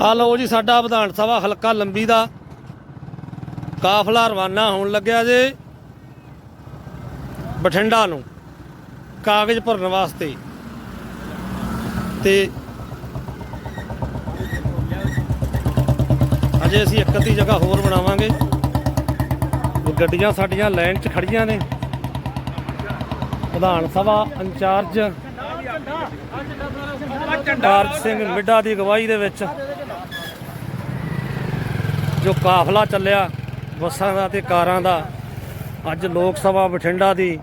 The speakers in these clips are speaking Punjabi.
ਆ ਲਓ ਜੀ ਸਾਡਾ ਵਿਧਾਨ ਸਭਾ ਹਲਕਾ ਲੰਬੀ ਦਾ। ਕਾਫਲਾ ਰਵਾਨਾ ਹੋਣ ਲੱਗਿਆ ਜੇ ਬਠਿੰਡਾ ਨੂੰ ਕਾਗਜ਼ ਭਰਨ ਵਾਸਤੇ। ਤੇ ਅਜੇ ਅਸੀਂ ਇੱਕ ਅੱਧੀ ਜਗ੍ਹਾ ਹੋਰ ਬਣਾਵਾਂਗੇ। ਉਹ ਗੱਡੀਆਂ ਸਾਡੀਆਂ ਲਾਈਨ 'ਚ ਖੜੀਆਂ ਨੇ। ਵਿਧਾਨ ਸਭਾ ਇੰਚਾਰਜ ਕਾਰਜ ਸਿੰਘ ਮਿੱਡਾ ਦੀ ਅਗਵਾਈ ਦੇ ਵਿੱਚ ਜੋ ਕਾਫਲਾ ਚੱਲਿਆ ਬੱਸਾਂ ਦਾ ਤੇ ਕਾਰਾਂ ਦਾ, ਅੱਜ ਲੋਕ ਸਭਾ ਬਠਿੰਡਾ ਦੀ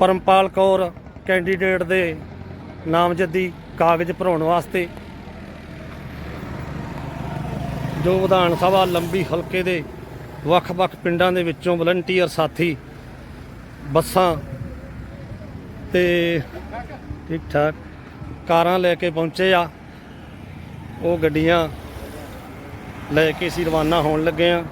ਪਰਮਪਾਲ ਕੌਰ ਕੈਂਡੀਡੇਟ ਦੇ ਨਾਮਜ਼ਦਗੀ ਕਾਗਜ਼ ਭਰਾਉਣ ਵਾਸਤੇ ਜੋ ਵਿਧਾਨ ਸਭਾ ਲੰਬੀ ਹਲਕੇ ਦੇ ਵੱਖ-ਵੱਖ ਪਿੰਡਾਂ ਦੇ ਵਿੱਚੋਂ ਵਲੰਟੀਅਰ ਸਾਥੀ ਬੱਸਾਂ ਤੇ ਠੀਕ ਠਾਕ ਕਾਰਾਂ ਲੈ ਕੇ ਪਹੁੰਚੇ ਆ। ਉਹ ਗੱਡੀਆਂ ਲੈ ਕੇ ਅਸੀਂ ਰਵਾਨਾ ਹੋਣ ਲੱਗੇ ਆ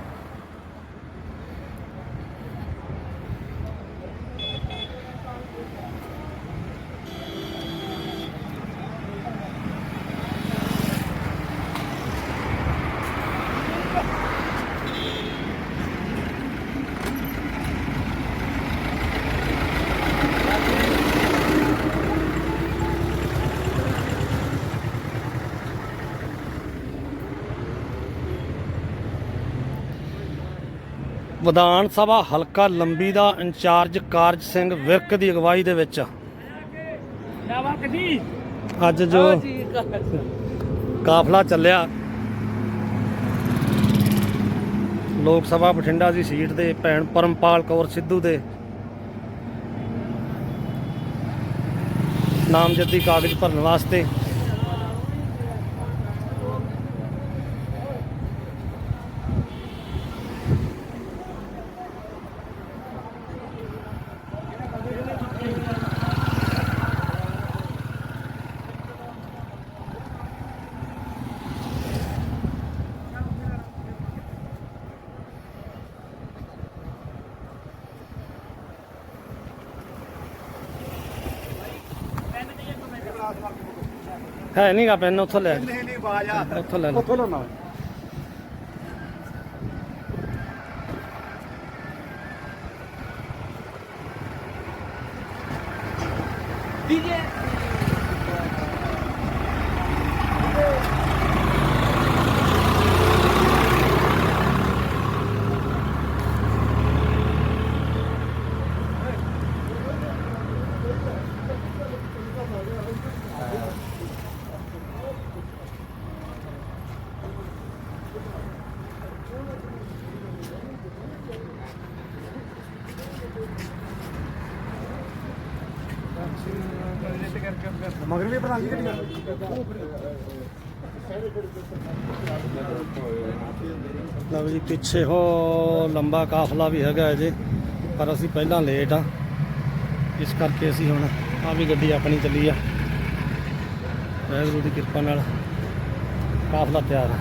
ਵਿਧਾਨ ਸਭਾ ਹਲਕਾ ਲੰਬੀ ਦਾ ਇੰਚਾਰਜ ਕਾਰਜ ਸਿੰਘ ਵਿਰਕ ਦੀ ਅਗਵਾਈ ਦੇ ਵਿੱਚ। ਅੱਜ ਜੋ ਕਾਫਲਾ ਚੱਲਿਆ। ਲੋਕ ਸਭਾ ਬਠਿੰਡਾ ਦੀ ਸੀਟ ਦੇ ਭੈਣ ਪਰਮਪਾਲ ਕੌਰ ਸਿੱਧੂ ਦੇ। ਨਾਮਜ਼ਦਗੀ ਕਾਗਜ਼ ਭਰਨ ਵਾਸਤੇ ਹੈ ਨਹੀਂਗਾ ਪੈਨ ਉੱਥੋਂ ਲੈ। ਨਹੀਂ ਨਹੀਂ ਬਾਜ ਆ। ਉੱਥੋਂ ਲੈ ਲੈ ਉੱਥੋਂ ਲਾਉਣਾ ਮਗਰ ਵੀ ਬਣਾ ਲਈ ਗੱਡੀਆਂ ਲਓ ਜੀ, ਪਿੱਛੇ ਹੋ ਲੰਬਾ ਕਾਫਲਾ ਵੀ ਹੈਗਾ ਅਜੇ ਪਰ ਅਸੀਂ ਪਹਿਲਾਂ ਲੇਟ ਆ ਇਸ ਕਰਕੇ ਅਸੀਂ ਹੁਣ ਆ ਵੀ ਗੱਡੀ ਆਪਣੀ ਚੱਲੀ ਆ। ਵਾਹਿਗੁਰੂ ਦੀ ਕਿਰਪਾ ਨਾਲ ਕਾਫਲਾ ਤਿਆਰ ਆ।